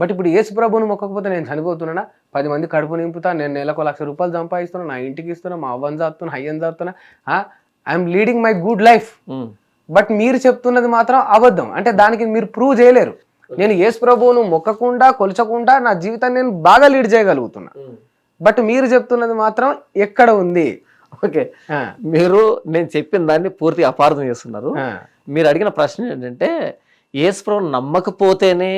But ఇప్పుడు యేసు ప్రభుని మొక్కకపోతే నేను చనిపోతున్నానా? పది మంది కడుపు నింపుతా నేను నెలకు లక్ష రూపాయలు సంపాదిస్తున్నా నా ఇంటికి ఇస్తున్నా మా అవ్వని చాపుతున్నా హయ్యని చాపుతున్నా I'm leading my good life. But మీరు చెప్తున్నది మాత్రం అబద్ధం. అంటే దానికి మీరు ప్రూవ్ చేయలేరు. నేను యేసు ప్రభువును మొక్కకుండా కొలచకుండా నా జీవితాన్ని నేను బాగా లీడ్ చేయగలుగుతున్నా. బట్ మీరు చెప్తున్నది మాత్రం ఎక్కడ ఉంది? ఓకే మీరు నేను చెప్పిన దాన్ని పూర్తిగా అపార్థం చేస్తున్నారు. మీరు అడిగిన ప్రశ్న ఏంటంటే ఏసుప్రభు నమ్మకపోతేనే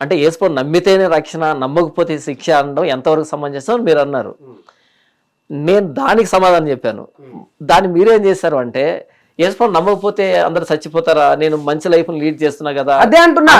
అంటే ఏసుప్రభు నమ్మితేనే రక్షణ నమ్మకపోతే శిక్ష అనడం ఎంతవరకు సమంజసం మీరు అన్నారు నేను దానికి సమాధానం చెప్పాను. దాన్ని మీరేం చేశారు అంటే ఏసుప్రభు నమ్మకపోతే అందరు చచ్చిపోతారా? నేను మంచి లైఫ్ లీడ్ చేస్తున్నా కదా. అదే అంటున్నా.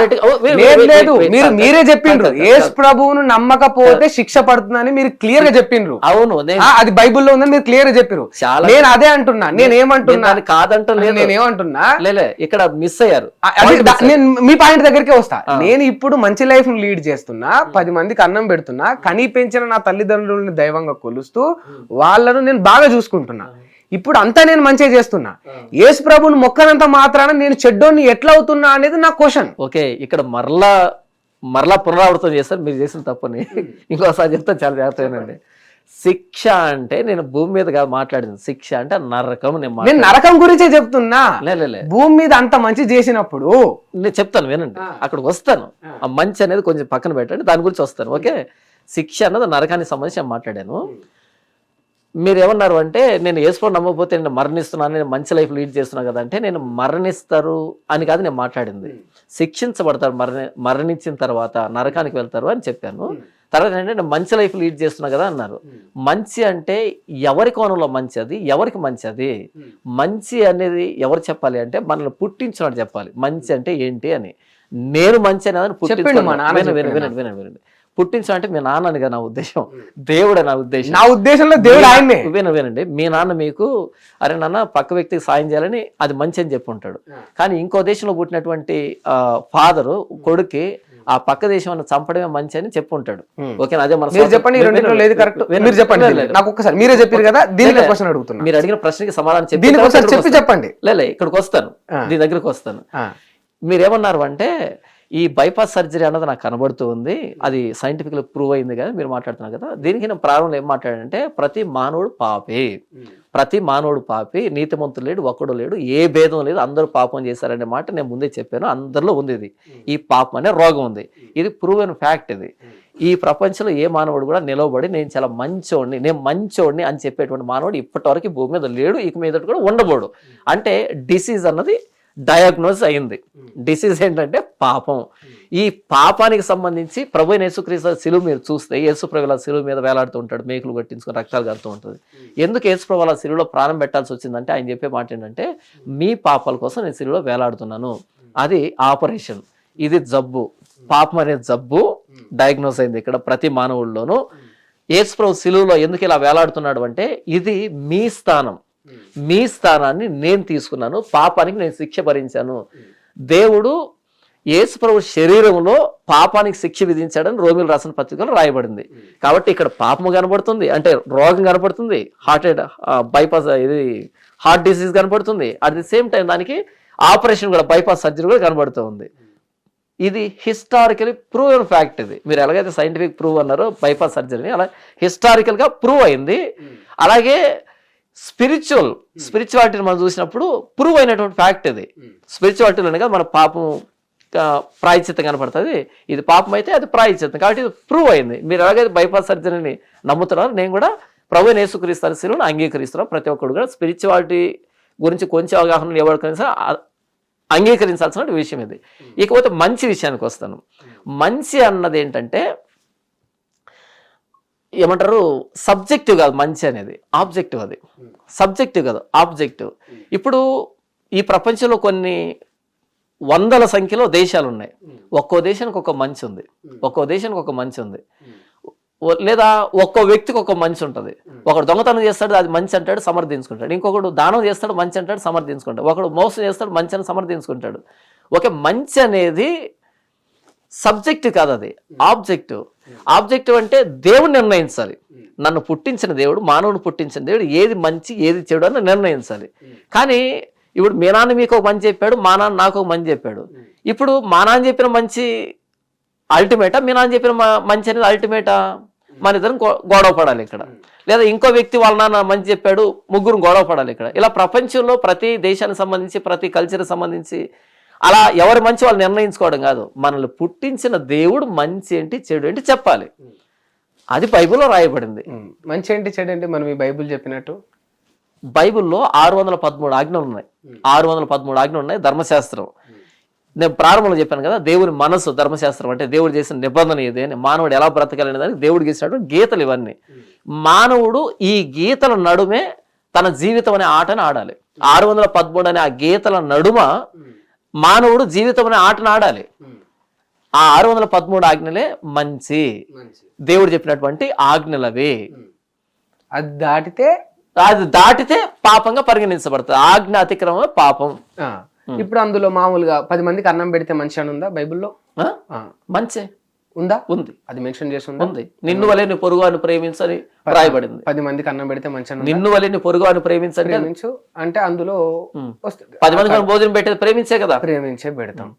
లేదు మీరు మీరే చెప్పిండ్రు. యేసు. ప్రభువును నమ్మకపోతే శిక్ష పడుతుందని మీరు క్లియర్గా చెప్పిండ్రు. అవును అది బైబిల్లో ఉందని మీరు క్లియర్గా చెప్పారు నేను అదే అంటున్నా. నేను నేను ఏమంటున్నా? దాన్ని కాదంటం నేను ఏమంటున్నా లేలే ఇక్కడ మిస్ అయ్యారు. అది నేను మీ పాయింట్ దగ్గరికి వస్తా. నేను ఇప్పుడు మంచి లైఫ్ని లీడ్ చేస్తున్నా పది మందికి అన్నం పెడుతున్నా కనీ పెంచిన నా తల్లిదండ్రులని దైవంగా కొలుస్తూ వాళ్ళను నేను బాగా చూసుకుంటున్నా. ఇప్పుడు అంతా నేను మంచిగా చేస్తున్నా. యేసు ప్రభుని మొక్కనంత మాత్రాన నేను చెడ్డోని ఎట్లా అవుతున్నా అనేది నా క్వశ్చన్. ఓకే ఇక్కడ మరలా మరలా పునరావృతం చేస్తారు మీరు చేసిన తప్పని. ఇంకోసారి చెప్తాను చాలా జాగ్రత్తగానండి. శిక్ష అంటే నేను భూమి మీద కాదు మాట్లాడింది. శిక్ష అంటే నరకం నేను. నరకం గురించే చెప్తున్నా. లే, లే, లే. భూమి మీద అంత మంచి చేసినప్పుడు. నేను చెప్తాను వినండి. అక్కడికి వస్తాను. ఆ. మంచి అనేది కొంచెం పక్కన పెట్టండి దాని గురించి వస్తాను. ఓకే? శిక్ష అన్నది నరకానికి సంబంధించి నేను మాట్లాడాను. మీరు ఏమన్నారు అంటే నేను వేసుకోవడం నమ్మకపోతే నేను మరణిస్తున్నాను నేను మంచి లైఫ్ లీడ్ చేస్తున్నా కదా అంటే నేను మరణిస్తారు అని కాదు నేను మాట్లాడింది. శిక్షించబడతారు మరణి మరణించిన తర్వాత నరకానికి వెళ్తారు అని చెప్పాను. తర్వాత ఏంటంటే నేను మంచి లైఫ్ లీడ్ చేస్తున్నా కదా అన్నారు. మంచి అంటే ఎవరి కోణంలో మంచి అది? ఎవరికి మంచి అది? మంచి అనేది ఎవరు చెప్పాలి అంటే మనల్ని పుట్టించినట్టు చెప్పాలి. మంచి అంటే ఏంటి అని. నేను మంచి అనేది వినండి వినండి వినండి. పుట్టించడం అంటే మీ నాన్న అని కదా నా ఉద్దేశం. దేవుడు నా ఉద్దేశం. నా ఉద్దేశంలో దేవుడు ఆయన్నే. విన వినండి మీ నాన్న మీకు అరే నాన్న పక్క వ్యక్తికి సాయం చేయాలని అది మంచి అని చెప్పి ఉంటాడు. కానీ ఇంకో దేశంలో పుట్టినటువంటి ఫాదరు కొడుక్కి ఆ పక్క దేశం చంపడమే మంచి అని చెప్పి ఉంటాడు. ఓకేనా? అదే మన మీరు చెప్పండి లేదు కరెక్ట్. మీరు చెప్పండి నాకు ఒక్కసారి మీరే చెప్పారు కదా దీనికి క్వశ్చన్ అడుగుతున్నా. మీరు అడిగిన ప్రశ్నకి సమాధానం చెప్పి చెప్పి. చెప్పండి. లే, ఇక్కడికి వస్తాను. దీని దగ్గరికి వస్తాను. మీరేమన్నారు అంటే ఈ బైపాస్ సర్జరీ అన్నది నాకు కనబడుతూ ఉంది. అది సైంటిఫిక్గా ప్రూవ్ అయింది కదా మీరు మాట్లాడుతున్నారు కదా. దీనికి నేను ప్రారంభంలో ఏం మాట్లాడానంటే ప్రతి మానవుడు పాపే. ప్రతి మానవుడు పాపి. నీతిమంతుడు లేడు ఒక్కడు లేడు ఏ భేదం లేదు అందరూ పాపం చేశారనే మాట నేను ముందే చెప్పాను. అందరిలో ఉంది ఇది. ఈ పాపం అనే రోగం ఉంది. ఇది ప్రూవ్ అయిన ఫ్యాక్ట్ ఇది ఈ ప్రపంచంలో ఏ మానవుడు కూడా నిలవబడి నేను చాలా మంచోడిని నేను మంచోడిని అని చెప్పేటువంటి మానవుడు ఇప్పటివరకు భూమి మీద లేడు ఇక మీద కూడా ఉండబోడు. అంటే డిసీజ్ అన్నది డయాగ్నోజ్ అయింది. డిసీజ్ ఏంటంటే పాపం. ఈ పాపానికి సంబంధించి ప్రభు యేసుక్రీస్తు సిలువు మీరు చూస్తే యేసు ప్రభుల సిలువు మీద వేలాడుతూ ఉంటాడు మేకులు కొట్టించుకొని రక్తాలు కడుతూ ఉంటుంది. ఎందుకు యేసు ప్రభు అలా సిలువలో ప్రాణం పెట్టాల్సి వచ్చిందంటే ఆయన చెప్పే మాట ఏంటంటే మీ పాపాల కోసం నేను సిలువలో వేలాడుతున్నాను. అది ఆపరేషన్. ఇది జబ్బు. పాపం అనే జబ్బు. డయాగ్నోస్ అయింది ఇక్కడ ప్రతి మానవుల్లోనూ. యేసు ప్రభు సిలువలో ఎందుకు ఇలా వేలాడుతున్నాడు అంటే ఇది మీ స్థానం. మీ స్థానాన్ని నేను తీసుకున్నాను పాపానికి నేను శిక్ష భరించాను. దేవుడు యేసు ప్రభు శరీరంలో పాపానికి శిక్ష విధించాడని రోమిల్ రాసిన పత్రికలో రాయబడింది. కాబట్టి ఇక్కడ పాపము కనబడుతుంది అంటే రోగం కనబడుతుంది హార్ట్ బైపాస్ ఇది హార్ట్ డిసీజ్ కనబడుతుంది. అట్ ది సేమ్ టైం దానికి ఆపరేషన్ కూడా బైపాస్ సర్జరీ కూడా కనబడుతూ ఉంది. ఇది హిస్టారికలీ ప్రూవ్ ఫ్యాక్ట్ ఇది. మీరు ఎలాగైతే సైంటిఫిక్ ప్రూవ్ అన్నారో బైపాస్ సర్జరీని అలా హిస్టారికల్గా ప్రూవ్ అయింది. అలాగే స్పిరిచువల్ స్పిరిచువాలిటీని మనం చూసినప్పుడు ప్రూవ్ అయినటువంటి ఫ్యాక్ట్ ఇది స్పిరిచువాలిటీలో అనగా మన పాపం ఆ, ప్రాయశ్చిత్తం కనపడుతుంది. ఇది పాపం అయితే అది ప్రాయశ్చిత్తం. కాబట్టి ఇది ప్రూవ్ అయింది. మీరు ఎలాగైతే బైపాస్ సర్జరీని నమ్ముతున్నారు నేను కూడా ప్రభు నేసుక్రీస్తు శిలువను అంగీకరిస్తున్నాను. ప్రతి ఒక్కరు కూడా స్పిరిచువాలిటీ గురించి కొంచెం అవగాహన ఎవరికైనా అంగీకరించాల్సిన విషయం ఇది. ఇకపోతే మంచి విషయానికి వస్తాను. మంచి అన్నది ఏంటంటే ఏమంటారు? సబ్జెక్టివ్ కాదు మంచి అనేది. ఆబ్జెక్టివ్ అది. సబ్జెక్టివ్ కాదు ఆబ్జెక్టివ్ ఇప్పుడు ఈ ప్రపంచంలో కొన్ని వందల సంఖ్యలో దేశాలు ఉన్నాయి ఒక్కో దేశానికి ఒక మంచి ఉంది. ఒక్కో దేశానికి ఒక మంచి ఉంది. లేదా ఒక్కో వ్యక్తికి ఒక మంచి ఉంటుంది. ఒకడు దొంగతనం చేస్తాడు అది మంచి అంటాడు సమర్థించుకుంటాడు. ఇంకొకడు దానం చేస్తాడు మంచి అంటాడు సమర్థించుకుంటాడు. ఒకడు మోసం చేస్తాడు మంచి అని సమర్థించుకుంటాడు. ఒకే మంచి అనేది సబ్జెక్టు కాదు అది. ఆబ్జెక్టు. ఆబ్జెక్టివ్ అంటే దేవుడు నిర్ణయించాలి. నన్ను పుట్టించిన దేవుడు మానవుని పుట్టించిన దేవుడు ఏది మంచి ఏది చెడు అని నిర్ణయించాలి. కానీ ఇప్పుడు మీ నాన్న మీకు ఒక మంచి చెప్పాడు మా నాన్న నాకు ఒక మంచి చెప్పాడు. ఇప్పుడు మా నాన్న చెప్పిన మంచి అల్టిమేటా మీ నాన్న చెప్పిన మంచి అనేది అల్టిమేటా మన ఇద్దరం గొడవ పడాలి ఇక్కడ. లేదా ఇంకో వ్యక్తి వాళ్ళ నాన్న మంచి చెప్పాడు ముగ్గురు గొడవ పడాలి ఇక్కడ. ఇలా ప్రపంచంలో ప్రతి దేశానికి సంబంధించి ప్రతి కల్చర్కి సంబంధించి అలా ఎవరి మంచి వాళ్ళు నిర్ణయించుకోవడం కాదు. మనల్ని పుట్టించిన దేవుడు మంచి ఏంటి చెడు ఏంటి చెప్పాలి. అది బైబిల్లో రాయబడింది. మంచి ఏంటి చెడు ఏంటి మనం ఈ బైబిల్ చెప్పినట్టు? బైబిల్లో ఆరు వందల పదమూడు ఆజ్ఞలు ఉన్నాయి. ఆరు వందల పదమూడు ఆజ్ఞలు ఉన్నాయి ధర్మశాస్త్రం. నేను ప్రారంభంలో చెప్పాను కదా దేవుని మనసు ధర్మశాస్త్రం అంటే దేవుడు చేసిన నిబంధన ఇది అని మానవుడు ఎలా బ్రతకాలనే దానికి దేవుడు గీసినాడు గీతలు ఇవన్నీ. మానవుడు ఈ గీతల నడుమే తన జీవితం అనే ఆటను ఆడాలి. ఆరు వందల పదమూడు అనే ఆ గీతల నడుమ మానవుడు జీవితం అనే ఆటను ఆడాలి ఆ ఆరు వందల పదమూడు ఆజ్ఞలే మంచి. దేవుడు చెప్పినటువంటి ఆజ్ఞలవి. అది దాటితే అది దాటితే పాపంగా పరిగణించబడుతుంది ఆజ్ఞ అతిక్రమం పాపం. ఇప్పుడు అందులో మామూలుగా పది మందికి అన్నం పెడితే మంచి అని ఉందా బైబిల్లో? మంచే. ఉందా? ఉంది. అది మెన్షన్ చేసి ఉందా? నిన్ను వలె నీ పొరుగు అని ప్రేమించని రాయబడింది. పది మందికి అన్నం పెడితే మంచి? నిన్ను వలె నీ పొరుగు అని ప్రేమించండి ప్రేమించు. అంటే అందులో పది మందికి భోజనం పెట్టేది ప్రేమించే కదా? ప్రేమించే పెడతాం.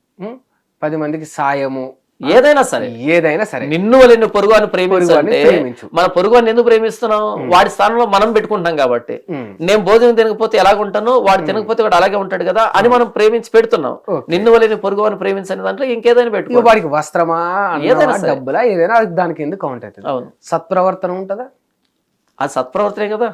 పది మందికి సాయము ఏదైనా సరే. ఏదైనా సరే. నిన్ను వలె నీ పొరుగు అని పొరుగు అని ప్రేమించంటే ప్రేమించు. మన పొరుగు అని ఎందుకు ప్రేమిస్తున్నాం? వాడి స్థానంలో మనం పెట్టుకుంటాం కాబట్టి. నేను భోజనం తినకపోతే ఎలాగుంటానో వాడు తినకపోతే వాడు అలాగే ఉంటాడు కదా అని మనం ప్రేమించి పెడుతున్నాం. నిన్ను వలె నీ పొరుగు అని ప్రేమించని దాంట్లో ఇంకేదైనా ఇక పెట్టుకో వాడికి వస్త్రమా ఏదైనా. డబ్బులా ఏదైనా దానికి ఎందుకు కౌంట్ అవుతుంది? అవును. సత్ప్రవర్తన ఉంటుందా? అది సత్ప్రవర్తనే కదా.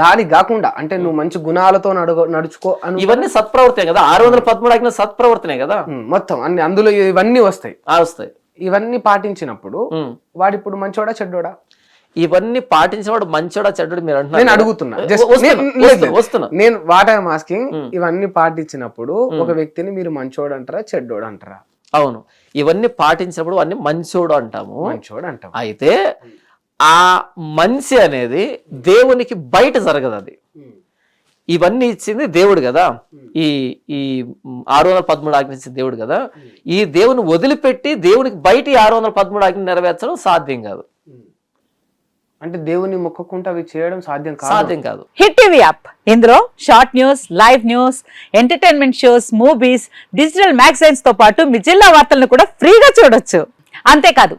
దానికి కాకుండా అంటే నువ్వు మంచి గుణాలతో నడుగో నడుచుకో అని ఇవన్నీ సత్ప్రవర్తనే కదా. ఆరు వందల పదమూడు ఆజ్ఞ సత్ప్రవర్తనే కదా. మొత్తం అన్ని అందులో ఇవన్నీ వస్తాయి. వస్తాయి. ఇవన్నీ పాటించినప్పుడు ఉమ్. వాడు ఇప్పుడు మంచోడా చెడ్డోడా? ఇవన్నీ పాటించేవాడు మంచోడా చెడ్డడు మీరు అంటున్నారు నేను? అడుగుతున్నా. వస్తున్నా నేను వాట్ ఐఎమ్ ఆస్కింగ్ ఇవన్నీ పాటించినప్పుడు ఒక వ్యక్తిని మీరు మంచోడు అంటారా చెడ్డోడు అంటారా? అవును. ఇవన్నీ పాటించినప్పుడు అన్ని మంచోడు అంటాము. మంచోడు అంటాం. అయితే ఆ మంచి అనేది దేవునికి బయట జరగదు అది. ఇవన్నీ ఇచ్చింది దేవుడు కదా. ఈ ఈ ఆరు వందల పదమూడు ఆజ్ఞ ఇచ్చింది దేవుడు కదా. ఈ దేవుని వదిలిపెట్టి దేవునికి బయట ఈ ఆరు వందల పదమూడు ఆజ్ఞ నెరవేర్చడం సాధ్యం కాదు. అంటే దేవుని మొక్కకుంటే అవి చేయడం సాధ్యం కాదు. సాధ్యం కాదు. Hit TV app. ఇందులో short news live news entertainment shows movies digital మ్యాగజైన్స్తో పాటు మీ జిల్లా వార్తలను కూడా ఫ్రీగా చూడొచ్చు. అంతేకాదు